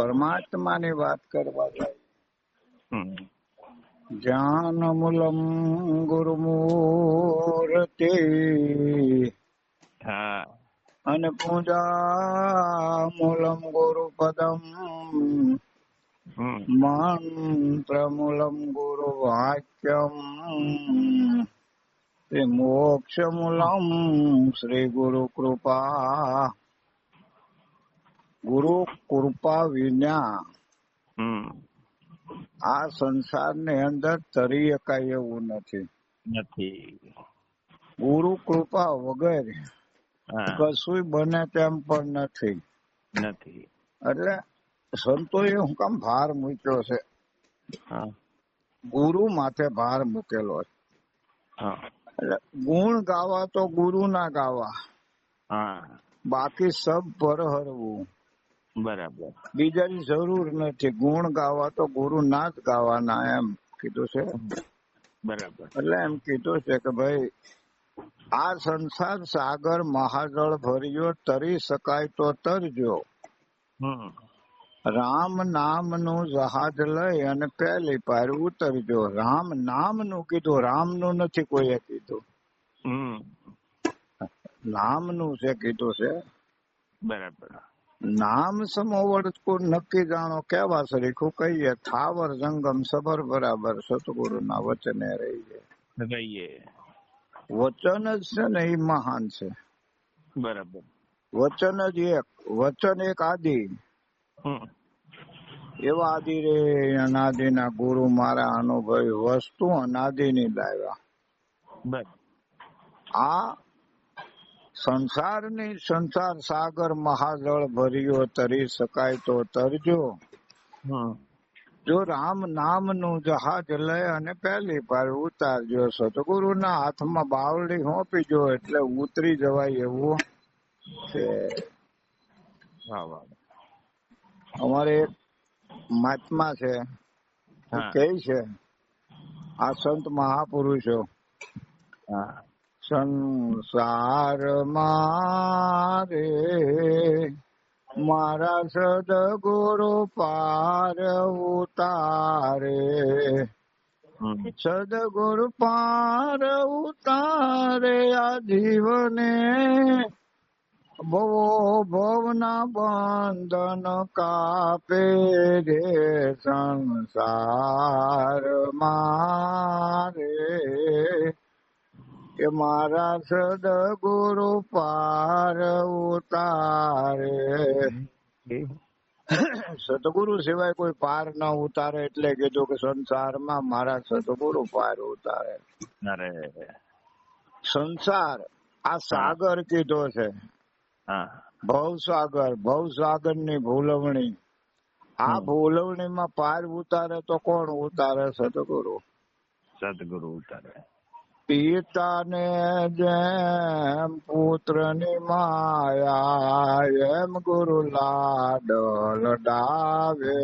પરમાત્માની વાત કરવા જાય. જ્ઞાનમૂલમ ગુરુમૂર્તિ. અને પૂજા મૂલમ ગુરુપદમ. મંત્રમૂલમ ગુરુવાક્યમ. શ્રી મોક્ષમૂલમ શ્રી ગુરુ કૃપા ગુરુ કૃપા વિના આ સંસારની અંદર તરી શકાય એવું નથી. નથી. ગુરુ કૃપા વગર કશું બને તેમ પણ નથી. નથી. એટલે સંતોએ હું કામ ભાર મૂક્યો છે. ગુરુ માથે ભાર મૂકેલો છે. હા. એટલે ગુણ ગાવા તો ગુરુ ના ગાવા. હા. બાકી સબ પર હરવું. બરાબર. બીજાની જરૂર નથી. ગુણ ગાવા તો ગુરુ ના જ ગાવાના એમ કીધું છે. બરાબર. એટલે એમ કીધું છે કે ભાઈ આ સંસાર સાગર મહાજળ ભર્યો તરી શકાય તો તરજો. રામ નામનું જહાજ લઈ અને પહેલી પાર ઉતરજો. રામ નામનું કીધું રામનું નથી કોઈએ કીધું. હમ. નામનું છે કીધું છે. બરાબર. નામ સમોવડકો નક્કી જાણો કેવા સરીખું કહીએ થાવર જંગમ સબર બરાબર સતગુરુના વચને રહી રહીએ. વચન જ છે ને એ મહાન છે. બરાબર. વચન જ એક વચન એક આદિ. હમ. એવા આદિ રે અનાદિના ગુરુ મારા અનુભવી વસ્તુ અનાદિ ની લાવ્યા આ સંસારની સંસાર સાગર મહાજળ ભર્યો તરી શકાય તો તરજો. જો રામ નામનું જહાજ લઈ અને પહેલી પાર ઉતારજો સતગુરુના હાથમાં બાવળી હોપી જો એટલે ઉતરી જવાય એવું છે. અમારે એક મહાત્મા છે કે છે આ સંત મહાપુરુષો હા. સંસાર મારે. મારા સદગુરુ પાર ઉતારે. સદગુરુ પાર ઉતારે આ જીવને. ભવો ભવના બંધન કાપે રે સંસાર મારે. કે મારા સદગુરુ પાર ઉતારે. સદગુરુ સિવાય કોઈ પાર ન ઉતારે એટલે કીધું કે સંસારમાં મારા સદગુરુ પાર ઉતારે. અરે. સંસાર આ સાગર કીધો છે. હા. ભવસાગર ભવસાગરની ભૂલવણી. આ. ભૂલવણી માં પાર ઉતારે તો કોણ ઉતારે સદગુરુ? સદગુરુ ઉતારે. પિતાને જેમ પુત્રની માયા એમ ગુરુ લાડલ ડાવે.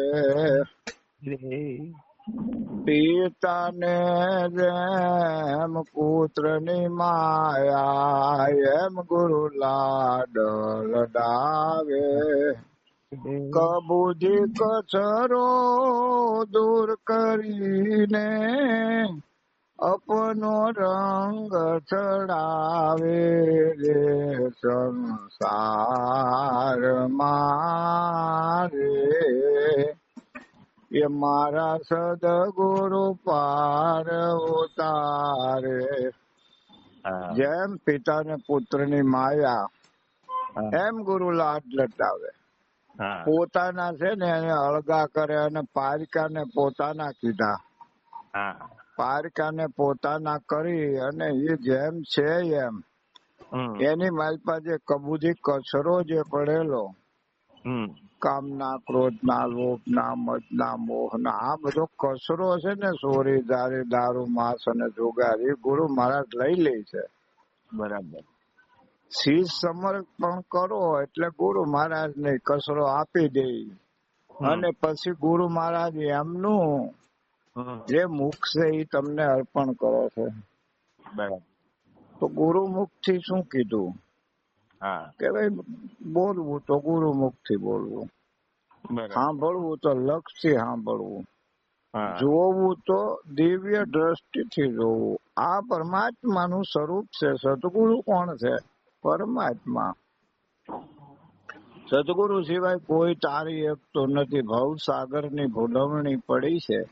પિતાને જેમ પુત્રની માયા એમ ગુરુ લાડલ ડાવે. કબૂજી કચરો દૂર કરીને અપનો રંગ ચડાવે રે સંસાર મારે એ મારા સદગુરુ પાર ઉતારે. પિતા ને પુત્રની માયા એમ ગુરુ લાડ લટાવે. પોતાના છે ને એને અળગા કરે અને પારિકાને પોતાના કીધા. પારિકાને પોતાના કરી અને એ જેમ છે એમ. એની માલપા જે કબૂદી કચરો જે પડેલો. કામના ક્રોધના લોભના મદના મોહના આ બધો કચરો છે ને સોરી દારી દારૂ માંસ અને જુગારી ગુરુ મહારાજ લઈ લે છે. બરાબર. શીશ સમર્પણ કરો એટલે ગુરુ મહારાજ ને કચરો આપી દે. અને પછી ગુરુ મહારાજ એમનું. જે મુખ છે એ તમને અર્પણ કરો છો. બરાબર. તો ગુરુ મુખથી શું કીધું? હા. કે ભાઈ બોલવું તો ગુરુ મુખથી બોલવું સાંભળવું તો લક્ષથી સાંભળવું. જોવું તો દિવ્ય દ્રષ્ટિથી જોવું. આ પરમાત્માનું સ્વરૂપ છે. સદગુરુ કોણ છે? પરમાત્મા. સદગુરુ સિવાય કોઈ તારી એક તો નથી. ભવસાગરની ભૂલવણી પડી છે.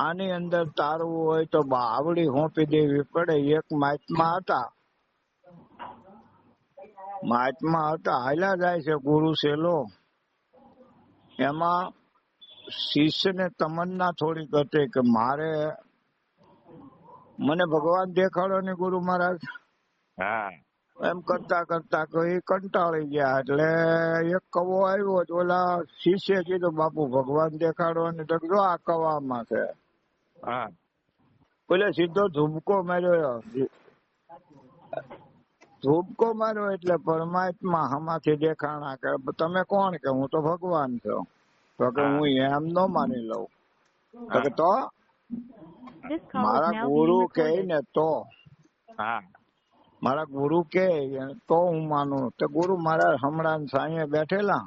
આની અંદર તારવું હોય તો બાવડી હોંપી દેવી પડે. એક માતમાં હતા. માતમાં હતા. હાલ્યા જાય છે ગુરુ સેલો. એમાં શિષ્યને તમન્ના થોડીક હતી કે મારે મને ભગવાન દેખાડો ને ગુરુ મહારાજ. હા. એમ કરતા કરતા કોઈ કંટાળી ગયા. એટલે એક કવો આવ્યો ઓલા શિષ્ય કીધું બાપુ ભગવાન દેખાડો અને તો જો આ કવામાં છે. હા. સીધો ધૂબકો માર્યો. ધૂબકો માર્યો એટલે પરમાત્મા હમાથી દેખાણા કે તમે કોણ કે? હું તો ભગવાન છું. તો કે હું. એમ ન માની લઉં. તો કે તો? મારા ગુરુ કે ને તો? હા. મારા ગુરુ કે તો હું માનું. તો ગુરુ મારા હમણાં સાંયે બેઠેલા.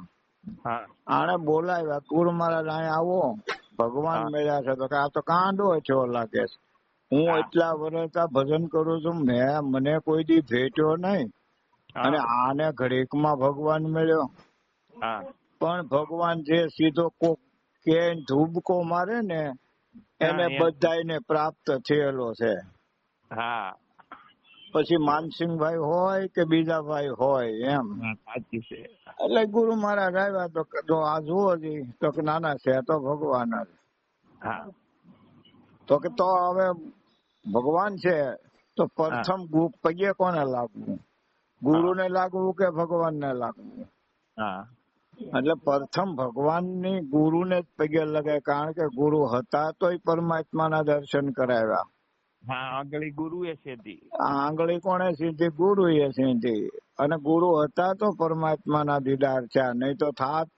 આને બોલાવ્યા ગુરુ મારા અહીંયા આવો. ભગવાન મળ્યા છે. તો કે આ તો કાંડો છો લાગે છે. હું એટલા વર્ષ આ ભજન કરું છું મેં મને કોઈ દી ભેટ્યો નહીં. અને આને ઘડીકમાં ભગવાન મળ્યો. હા. પણ ભગવાન જે સીધો કોક કે ધૂબકો મારે ને એને હા, ને પ્રાપ્ત થયેલો છે. હા. પછી માનસિંહભાઈ હોય કે બીજા ભાઈ હોય એમ. સાચી છે. એટલે ગુરુ મહારાજ આવ્યા તો જો આ જુઓ જી તો કે નાના છે તો ભગવાન જ હા. તો કે તો હવે ભગવાન છે તો પ્રથમ પગે કોને લાગવું? ગુરુને લાગવું કે ભગવાનને લાગવું? હા. એટલે પ્રથમ ભગવાનની ગુરુને જ પગે લગાય કારણ કે ગુરુ હતા તોય પરમાત્માના દર્શન કરાવ્યા. હા આગળ ગુરુ એ છે આંગળી કોણે સીધી? ગુરુ એ સીધી. અને ગુરુ હતા તો પરમાત્માના દીદાર છે નહીં તો થાત?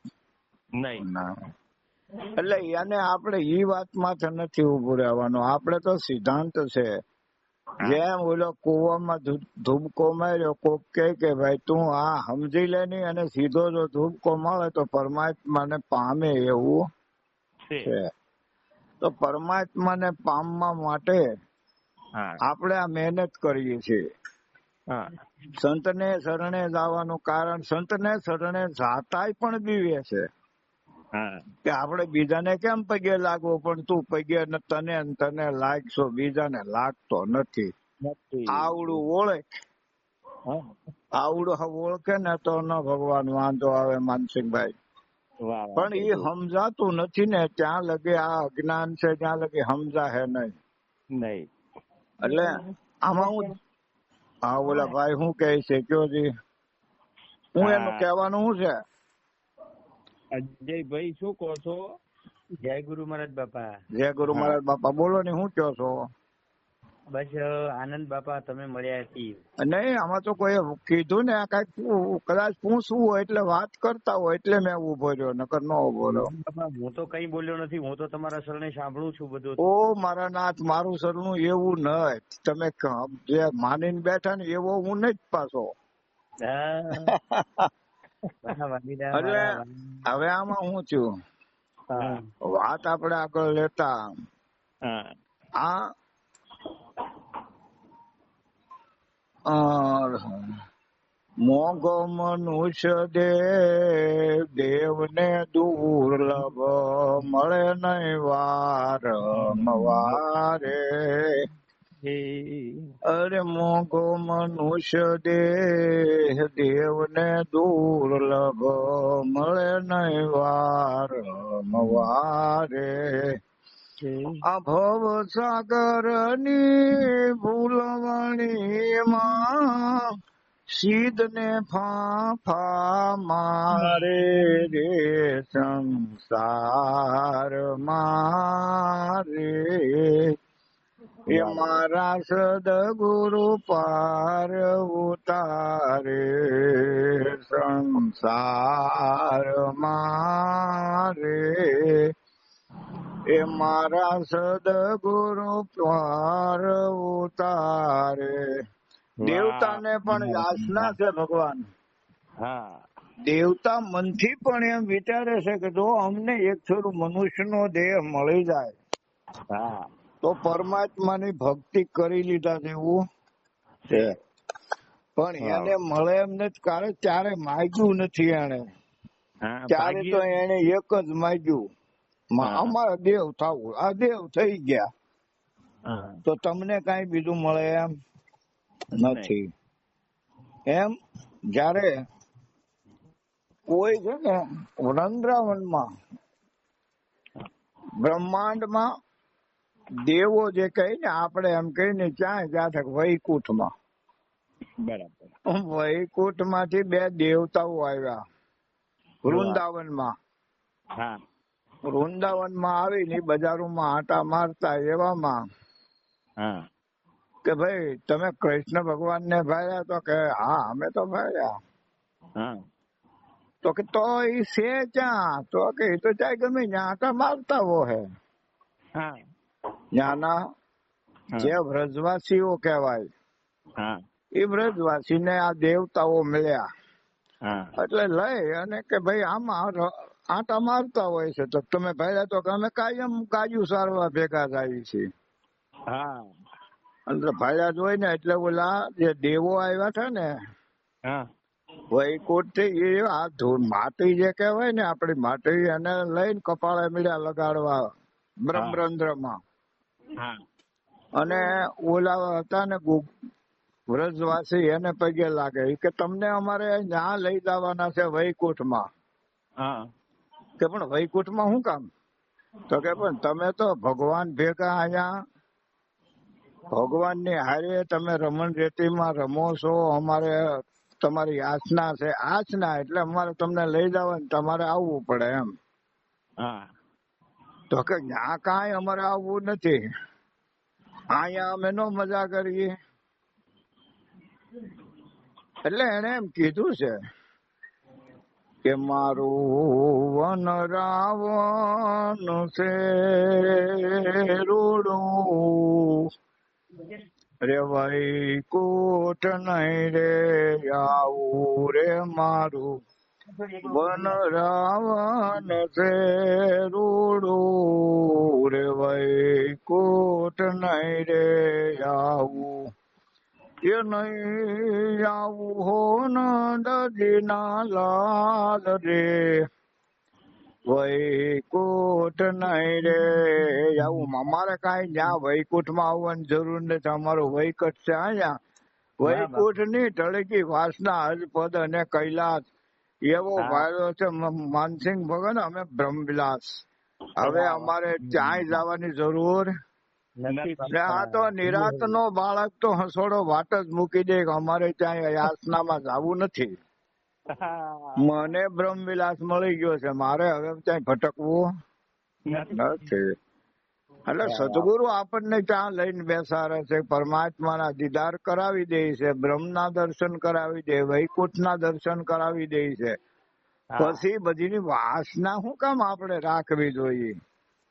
નહીં. એટલે એને આપણે ઈ વાતમાં નથી ઉભું રહેવાનું. આપણે તો સિદ્ધાંત છે. જેમ ઓલો કુવામાં ધૂબકો માર્યો કોક કે કે ભાઈ તું આ સમજી લે ની અને સીધો જો ધૂબકો મળે તો પરમાત્માને પામે એવું છે. તો પરમાત્માને પામવા માટે આપણે આ મહેનત કરીએ છીએ. સંતને શરણે જવાનું કારણ સંતને શરણે જાતાય પણ બીવે છે. કે આપણે બીજાને કેમ પગે લાગવો? પણ તું પગે તને તને લાગશો. બીજાને લાગતો નથી. આવડું ઓળખ. આવડું ઓળખે ને તો ન ભગવાન વાંધો આવે માનસિંહભાઈ. પણ એ સમજાતું નથી ને. ત્યાં લગે આ અજ્ઞાન છે ત્યાં લગે સમજા હે નહીં. નહીં. એટલે આમાં હું હા. ઓલા ભાઈ શું કહે છે કયો જી હું એનું હા. કહેવાનું શું છે? અજયભાઈ શું કહો છો? જય ગુરુ મહારાજ બાપા. જય ગુરુ મહારાજ બાપા બોલો ને શું કહો છો? બસ આનંદ બાપા તમે મળ્યા છીએ. નહીં આમાં તો કોઈ કીધું ને આ કંઈક કદાચ પૂછવું હોય એટલે વાત કરતા હોય એટલે મેં ઊભો રહ્યો નકર ન ઊભો રહ્યો. હું તો કઈ બોલ્યો નથી હું તો તમારા શરણે સાંભળું છું બધું. ઓ મારા નાથ મારું સરનું એવું નહીં તમે જે માનીને બેઠા ને એવો હું નહીં પાછો. એટલે. હવે આમાં હું છું હા. વાત આપણે આગળ લેતા. હા. આ અર, મોંઘો મનુષ્ય દેવ દેવને દુર્લભ મળે નહીં વાર વારે અરે મોગો મનુષ્ય દેહ દેવને દુર્લભ મળે નહીં વાર વારે આ ભવની ભૂલવણી માં સીધ ને ફાફા મારે રે સંસાર મારે એ મારા સદગુરુ પાર ઉતારે સંસાર મારે એ મારા સદગુરુ પાર ઉતારે. દેવતાને પણ યાચના છે ભગવાન. હા. દેવતા મનથી પણ એમ વિચારે છે કે જો અમને એક થોડું મનુષ્યનો દેહ મળી જાય હા. તો પરમાત્માની ભક્તિ કરી લીધા જેવું છે. પણ એને મળે એમ નથી કારણ ત્યારે માગ્યું નથી એને ત્યારે તો એને એક જ માગ્યું. અમારા દેવ થવું. આ દેવ થઈ ગયા. તો તમને કઈ બીજું મળે એમ નથી. એમ જયારે કોઈ છે ને વૃંદાવનમાં બ્રહ્માંડમાં દેવો જે કહી ને આપણે એમ કહી ને ક્યાં ગયા વૈકુંઠ વૈકુંઠમાં. બરાબર. વૈકુંઠમાંથી બે દેવતાઓ આવ્યા વૃંદાવનમાં. હા. વૃંદાવનમાં આવીને બજારોમાં આટા મારતા એવામાં કે ભાઈ તમે કૃષ્ણ ભગવાન ને ભાયા તો કે હા અમે તો ભાયા. તો કે તો ઈ છે ક્યાં? તો કે તો ચાય ગમે ત્યાં આટા મારતા વો હે. હા. ત્યાંના જે વ્રજવાસીઓ કહેવાય એ વ્રજવાસી ને આ દેવતાઓ મળ્યા. હા. એટલે લઈ અને કે ભાઈ આમાં આટા મારતા હોય છે. તો તમે ભાઈ તો અમે કાયમ કાજુ સારવા ભેગા થાય છે હા. એટલે ભાડ્યા જ હોય ને એટલે ઓલા જે દેવો આવ્યા છે ને હા. વૈકુંઠથી એ આ ધૂળ માટી જે કહેવાય ને આપડી માટી એને લઈને કપાળે મીડા લગાડવા બ્રહ્મરંધ્રમાં હા. અને ઓલા હતા ને વ્રજવાસી એને પગે લાગે. કે તમને અમારે ત્યાં લઈ જવાના છે વૈકુંઠમાં હા. કે પણ વૈકુંઠમાં શું કામ? તો કે પણ તમે તો ભગવાન ભેગા અહીંયા ભગવાનની હારે તમે રમણ રેતીમાં રમો છો. અમારે તમારી આસના છે. આચના એટલે અમારે તમને લઈ જવા તમારે આવવું પડે એમ. હા. તો કે ત્યાં કાંઈ અમારે આવવું નથી. અહીંયા અમે નો મજા કરીએ. એટલે એને એમ કીધું છે. કે મારું વન રાવણ છે રે કોટ નહીં રે આવું રે મારું વન રાવણ છે રૂડું રે વૈકુટ નહીં રે આવું એ નહીં આવું હો નદીના લાલ રે. વૈકુટ નહીં રે. આવું અમારે કાંઈ જ્યાં વૈકુંઠમાં આવવાની જરૂર નથી. અમારું વૈકટ છે અહીંયા વૈકુંઠની ટળકી વાસના હજપદ અને કૈલાસ. એવો ફાયદો છે માનસિંહ ભગવાન અમે બ્રહ્મવિલાસ. હવે અમારે ક્યાંય જવાની જરૂર ને આ તો નિરાત નો બાળક તો હસોડો વાટ જ મૂકી દે કે અમારે ત્યાં યાચનામાં જવું નથી. મને બ્રહ્મવિલાસ મળી ગયો છે. મારે હવે ત્યાં ભટકવું નથી. એટલે સદગુરુ આપણને ત્યાં લઈને બેસાડે છે. પરમાત્માના દીદાર કરાવી દે છે. બ્રહ્મના દર્શન કરાવી દે. વૈકુંઠના દર્શન કરાવી દે છે. પછી બધીની વાસના શું કામ આપણે રાખવી જોઈએ?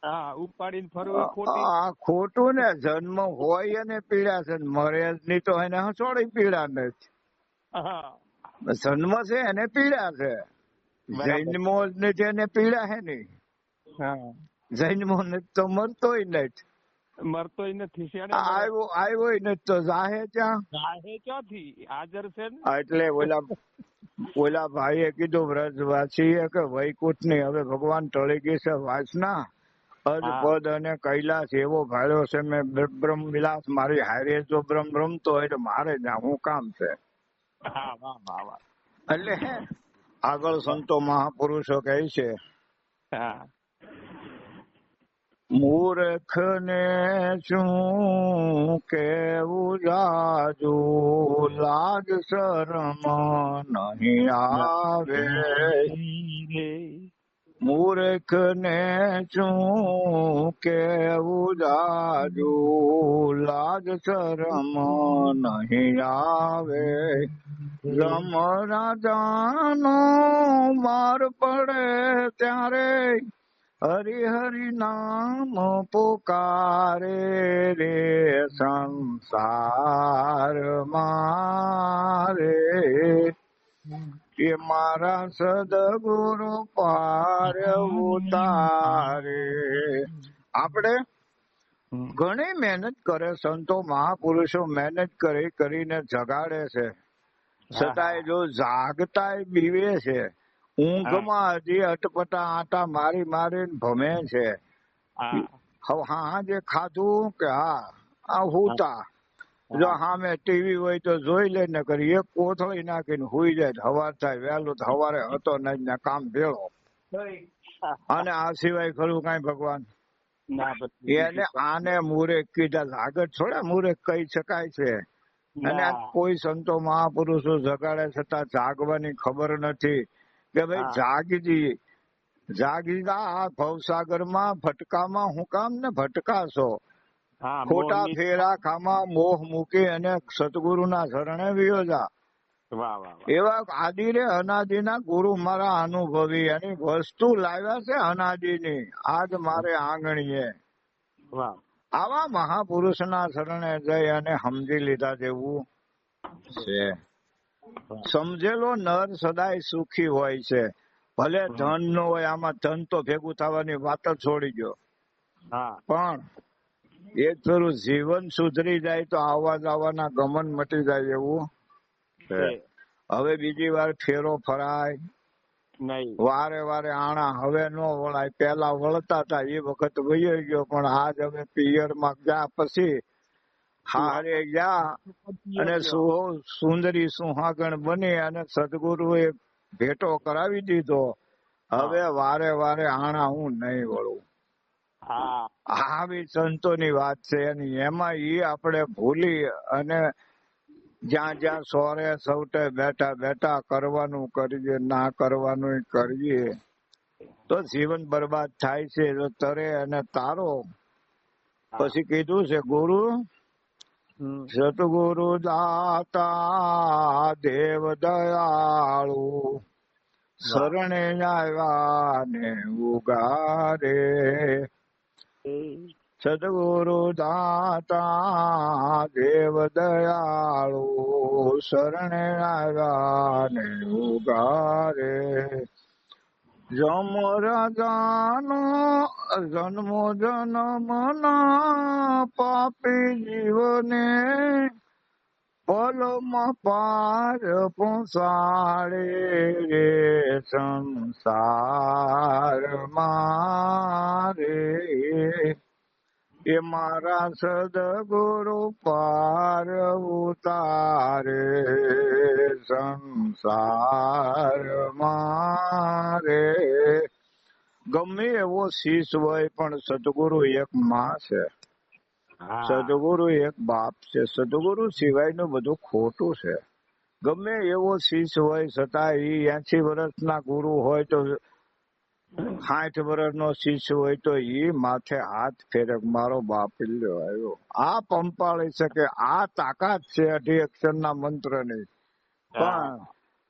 હા ઉપાડીને ફરવું ખોટી. આ ખોટું ને જન્મ હોય અને પીડા છે મરે ની તો એને હસોડી પીડા નથી જન્મ છે એને પીડા છે. જન્મો ને એને પીડા હે નહીં. જન્મો ને તો મરતોય નથી. મરતોય નથી આવ્યો આવ્યો નથી તો જાહે ક્યાં? જાહે ક્યાંથી? હાજર છે ને? એટલે ઓલા ઓલા ભાઈએ કીધું વ્રજવાસીએ કે વૈકુંઠની હવે ભગવાન ટળી ગઈ છે વાસના. અજપદ અને કૈલાસ એવો ભાડ્યો છે મેં બ્રહ્મ વિલાસ મારી હારે જો બ્રહ્મ રમતો હોય તો મારે શું કામ છે. એટલે આગળ સંતો મહાપુરુષો કહે છે મૂર્ખ ને શું કેવું જાજુ લાજ શરમ નહીં આવે? રે મૂર્ખ ને શું કેવું જાજુ લાજ શરમ નહીં આવે. રમ રાજાનો માર પડે ત્યારે હરિહરિ હરિ નામ પુકારે રે, સંસાર મારે. એ મારા સદગુરુ પાર ઉતારે. આપણે ઘણી મહેનત કરે સંતો મહાપુરુષો મહેનત કરી કરીને જગાડે છે. છતાંય જો જાગતાય બીવે છે. ઊંઘમાં હજી અટપટા આટા મારી મારીને ભમે છે. હવે હા જે ખાધું કે હા આ હુતા. જો સામે ટીવી હોય તો જોઈ લે ને કરી એક કોથળી નાખીને હુઈ જાય હવાર થાય વહેલું તો હવારે હતો નહીં ને કામ ભેળો. અને આ સિવાય ખરું કઈ ભગવાન? એને આને મુરે કીધા. લાગત થોડા મુરે કહી શકાય છે. અને કોઈ સંતો મહાપુરુષો જગાડે છતાં જાગવાની ખબર નથી કે ભાઈ જાગજી જાગી જઈએ જાગી જા આ ભવસાગરમાં માં ભટકામાં હું કામ ને ભટકાશો? ખોટા ફેરા ખામાં મોહ મૂકી અને સદગુરુના શરણે વિયો જા વાહ વાહ વાહ. એવા આદિ રે અનાદિના ગુરુ મારા અનુભવી એની વસ્તુ લાવ્યા છે અનાદિની. આજ મારે આંગણીએ. આવા મહાપુરુષના શરણે જઈ અને સમજી લીધા જેવું છે. સમજેલો નર સદાય સુખી હોય છે. ભલે ધન નો હોય આમાં ધન તો ભેગું થવાની વાત જ છોડી ગયો હા. પણ એક થોડું જીવન સુધરી જાય તો આવવા જવાના ગમન મટી જાય એવું. હવે બીજી વાર ફેરો ફરાય. વારે વારે આણા હવે નો વળાય. પેલા વળતા હતા એ વખત વયો ગયો પણ આજ હવે પિયરમાં ગયા પછી હારે ગયા અને સુ- સુંદરી સુહાગણ બની અને સદગુરુએ ભેટો કરાવી દીધો. હવે વારે વારે આણા હું નહીં વળું. આવી સંતોની વાત છે અને એમાં ઈ આપણે ભૂલી અને જ્યાં જ્યાં સોરે સૌટે બેઠા બેઠા કરવાનું કરીએ ના કરવાનું કરીએ તો જીવન બરબાદ થાય છે તરે અને તારો. પછી કીધું છે ગુરુ. સતગુરુ દાતા દેવ દયાળુ શરણે આવ્યા ને ઉગારે. સદગુરુ દાતા દેવ દયાળુ શરણે આવ્યા ઉગારે. જમ રાજાનો જન્મો જન્મના પાપી જીવને પલમાં પાર પહોંચાડે રે સંસાર મારે એ મારા સદગુરુ પાર ઉતારે સંસાર મારે. ગમે એવો શીશ હોય પણ સદગુરુ એક માં છે. સદગુરુ એક બાપ છે. સદગુરુ સિવાયનું બધું ખોટું છે. ગમે એવો શિષ્ય હોય છતાં એ એસી વર્ષના ગુરુ હોય તો સાઠ વર્ષનો શિષ્ય હોય તો એ માથે હાથ ફેરે મારો બાપ આવ્યો. આ પંપાળી શકે આ તાકાત છે અઢી અક્ષરના મંત્રની પણ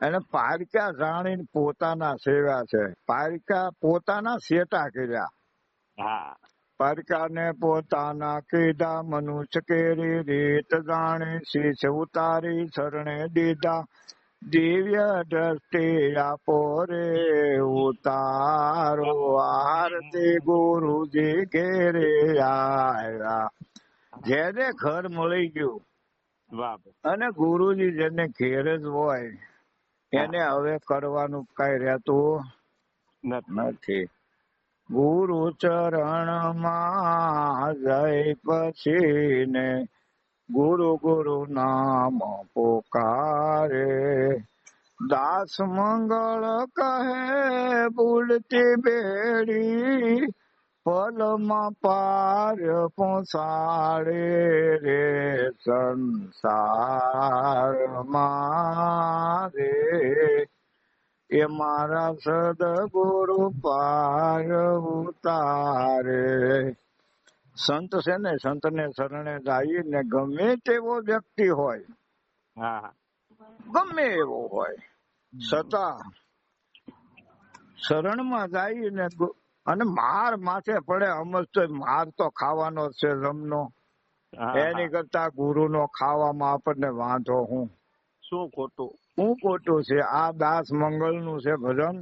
એને પારકા જાણીને પોતાના સેવા છે. પારકા પોતાના શેટા કર્યા. હા. પારકાને પોતાના કીધા મનુષ્ય કેરી રીત જાણી શીશ ઉતારી શરણે દીધા. દિવ્ય દ્રષ્ટિ આપો રે ઉતારો આરતી ગુરુજી ઘેરે આવ્યા. જેને ઘર મળી ગયું અને ગુરુજી જેને ઘેર જ હોય એને હવે કરવાનું કઈ રહેતું નથી. ગુરુ ચરણમાં જય પછી ને ગુરુ ગુરુ નામ પોકારે. દાસ મંગળ કહે બુલતી બેડી પલમાં પાર પોસાડે રે સંસાર મારે. એ મારા સદગુરુ પાર ઉતારે. સંત છે ને સંત ને શરણે જાય ને ગમે તેવો વ્યક્તિ હોય હા ગમે એવો હોય છતાં શરણમાં જાય ને અને માર માથે પડે સમજતો માર તો ખાવાનો છે રમનો. એની કરતા ગુરુ નો ખાવામાં આપણને વાંધો હું. શું ખોટું? હું ખોટું છે? આ દાસ મંગલનું છે ભજન.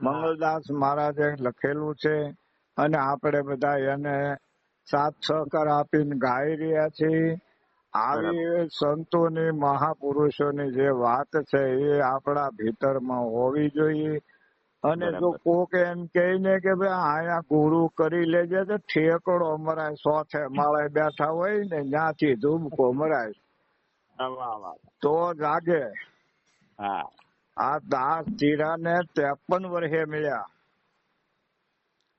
મંગલદાસ મહારાજે લખેલું છે. અને આપણે બધા એને સાથ સહકાર આપીને ગાઈ રહ્યા છે. આવી સંતોની મહાપુરુષોની જે વાત છે એ આપણા ભીતરમાં હોવી જોઈએ. અને જો કોક એમ કહીને કે ભાઈ આયા ગુરુ કરી લેજે તો ઠેકડો મરાય સોથે માળે બેઠા હોય ને ત્યાંથી ધૂમકો મરાય. તો જાગે હા. આ દાસ જીરા ને ત્રેપન વર્ષે મળ્યા.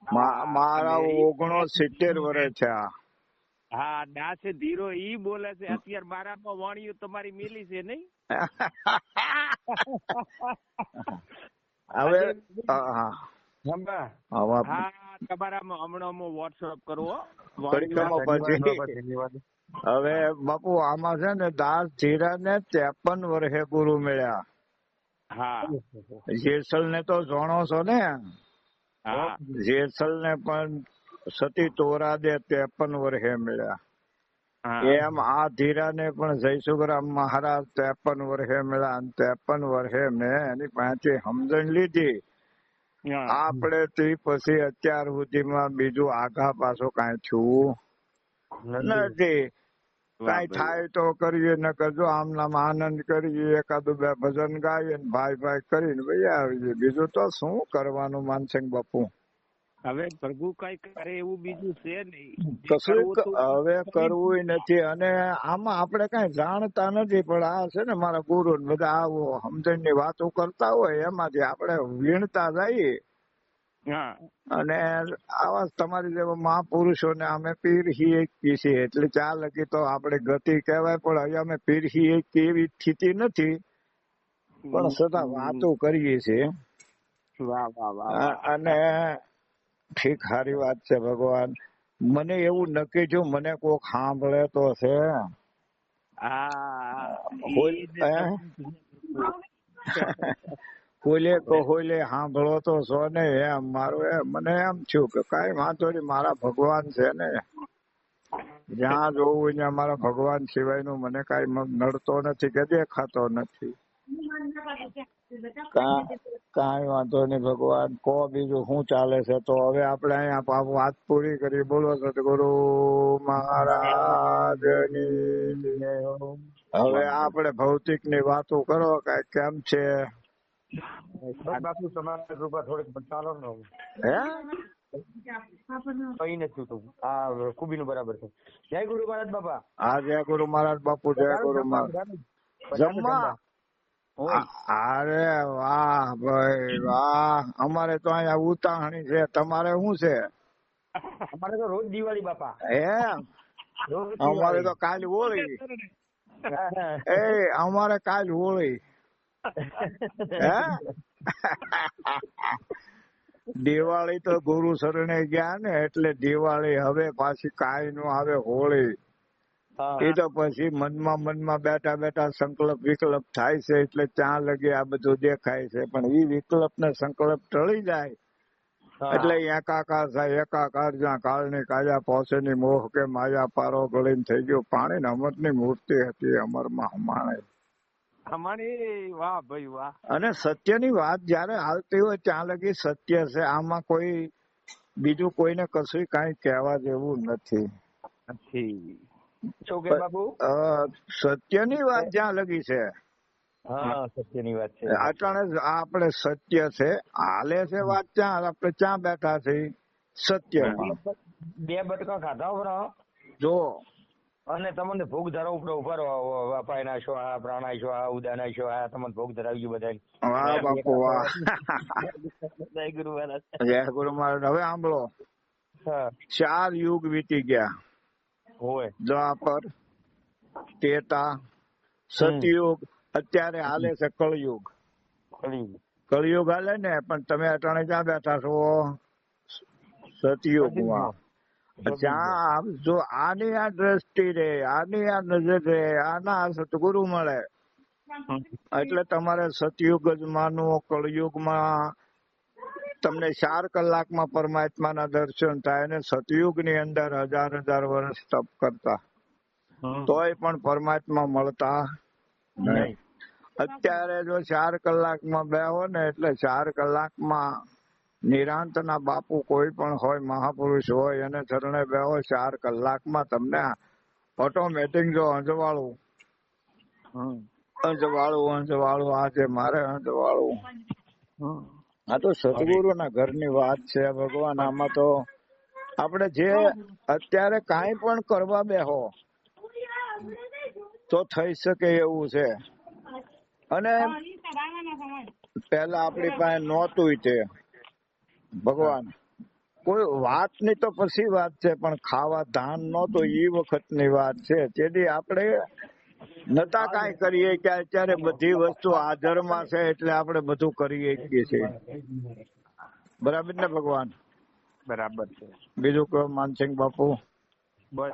મારા ઓગણો સિત્તેર વર્ષ છે. હા દાસ ધીરો ઈ બોલે છે અત્યારે મારામાં વાણીયું તમારી મિલી છે નહીં? હવે હા. તમારામાં હમણાં હું. વોટ્સઅપ કરવો હવે બાપુ આમાં છે ને દાસ જીરા ને ત્રેપન વર્ષે ગુરુ મળ્યા. હા. જેસલ ને તો જોણો છો ને. જેસલ ને પણ સતી તોરા દે ત્રેપન વર્ષે મળ્યા. એમ આ ધીરા ને પણ જયસુખરામ મહારાજ ત્રેપન વર્ષે મળ્યા અને ત્રેપન વર્ષે મેં એની પાસેથી સમજણ લીધી. આપણે તે પછી અત્યાર સુધીમાં બીજું આગા પાછો કાંઈ થયું નથી. કાંઈ. થાય તો કરીએ ન કરજો આમ નામ આનંદ કરીએ એકાદું બે ભજન ગાઈએ ને ભાઈ ભાઈ કરીને ભાઈ આવીએ. બીજું તો શું કરવાનું માનસિંહ બાપુ? હવે પ્રભુ કઈ કરે એવું બીજું છે નહીં. કશું હવે કરવું નથી. અને આમાં આપણે કઈ જાણતા નથી પણ આ છે ને મારા ગુરુ બધા આવો સમજણની વાતો કરતા હોય એમાંથી આપણે વીણતા જઈએ. અને આવા તમારી જેવા મહાપુરુષોને અમે પીરહીએ છીએ. એટલે ચા લગી તો આપણે ગતિ કહેવાય પણ હવે અમે એક એવી સ્થિતિ નથી. પણ છતાં વાતો કરીએ છીએ. વાહ વાહ વાહ અને ઠીક સારી વાત છે ભગવાન. મને એવું નક્કી જો મને કોક સાંભળે તો છે. હા હે? કોઈલે કોઈલે સાંભળો તો છો ને એમ મારું એમ મને એમ થયું કે કઈ વાંધો નહીં મારા ભગવાન છે ને. જ્યાં જોવું ત્યાં મારા ભગવાન સિવાયનું મને કઈ નડતો નથી કે દેખાતો નથી. કઈ વાંધો નહીં ભગવાન કો બીજું શું ચાલે છે? તો હવે આપણે અહીંયા વાત પૂરી કરી. બોલો સદગુરુ મહારાજની. હવે આપણે ભૌતિકની વાતો કરો કઈ કેમ છે? બાપુ તમારા કૃપા થોડીક ચાલો ને હે? નથી થતું આ ખૂબી નું બરાબર છે. જય ગુરુ મહારાજ બાપા. હા જય ગુરુ મહારાજ બાપુ જય ગુરુ મહારાજ. જમવા? અરે વાહ ભાઈ વાહ. અમારે તો અહીંયા ઉતાહણી છે. તમારે શું છે? અમારે તો રોજ દિવાળી બાપા. હે? અમારે તો કાલ હોળી. એ અમારે કાલ હોળી. દિવાળી તો ગુરુ શરણે ગયા ને એટલે દિવાળી હવે પાછી કાંઈ નો આવે હોળી. એ તો પછી મનમાં મનમાં બેઠા બેઠા સંકલ્પ વિકલ્પ થાય છે એટલે ત્યાં લગી આ બધું દેખાય છે. પણ એ વિકલ્પ ને સંકલ્પ ટળી જાય. એટલે એકાકાર થાય એકાકાર જ્યાં કાળની કાયા પહોંચે ની મોહ કે માયા પારો ગળીને થઈ ગયો. પાણી ને અમરની મૂર્તિ હતી અમરમાં હમાણે અમારી વાહ ભાઈ વાહ. અને સત્યની વાત જયારે હાલતી હોય ત્યાં લગી સત્ય છે. આમાં કોઈ બીજું કોઈને કશું કાંઈ કહેવા જેવું નથી. અ, સત્યની વાત જ્યાં લગી છે. હા સત્યની વાત છે. અટાણે આપણે સત્ય છે. હાલે છે વાત ત્યાં આપણે ત્યાં બેઠા છે સત્ય બે બટકા ખાધા જો અને તમને ભોગ ધરાવ ઉપર ઊભા રહો. પાયના છો આ પ્રાણા છો આ ઉદાના છો આ તમને ભોગ ધરાવી ગયું બધા વાહ બાપુ વાહ. જય ગુરુ મહારાજ. જય ગુરુ મહારાજ. હવે સાંભળો. ચાર યુગ વીતી ગયા. હોય. દ્વાપર તેતા સતયુગ અત્યારે હાલે છે કળયુગ. કળયુગ. હાલે ને પણ તમે અટાણે ક્યાં બેઠા છો? સતયુગમાં જો આની આ દ્રષ્ટિ રે આની આ નજર રે આના આ સતગુરુ મળે. એટલે તમારે સતયુગ જ માનવું કળયુગમાં તમને ચાર કલાકમાં પરમાત્માના દર્શન થાય અને સતયુગની અંદર હજાર હજાર વર્ષ તપ કરતા. તોય પણ પરમાત્મા મળતા નહીં. અત્યારે જો ચાર કલાકમાં બેહો ને એટલે ચાર કલાકમાં નિરાંતના બાપુ કોઈ પણ હોય મહાપુરુષ હોય એને ચરણે બેહો ચાર કલાકમાં તમને ઓટોમેટિક જો અંજવાળું અંજવાળું અંજવાળું આજે મારે અંજવાળું આ તો સદગુરુના ઘરની વાત છે ભગવાન આમાં તો આપણે જે અત્યારે કાંઈ પણ કરવા બેહો તો થઈ શકે એવું છે. અને પેલા આપણી પાસે નહોતું તે. ભગવાન. કોઈ વાતની તો પછી વાત છે પણ ખાવા ધાન નો તો એ વખતની વાત છે. તેથી આપણે નતા કઈ કરીએ કે અત્યારે બધી વસ્તુ હાજરમાં છે એટલે આપણે બધું કરી શકીએ છીએ. બરાબર ને ભગવાન? બરાબર છે. બીજું કહો માનસિંહ બાપુ? બસ.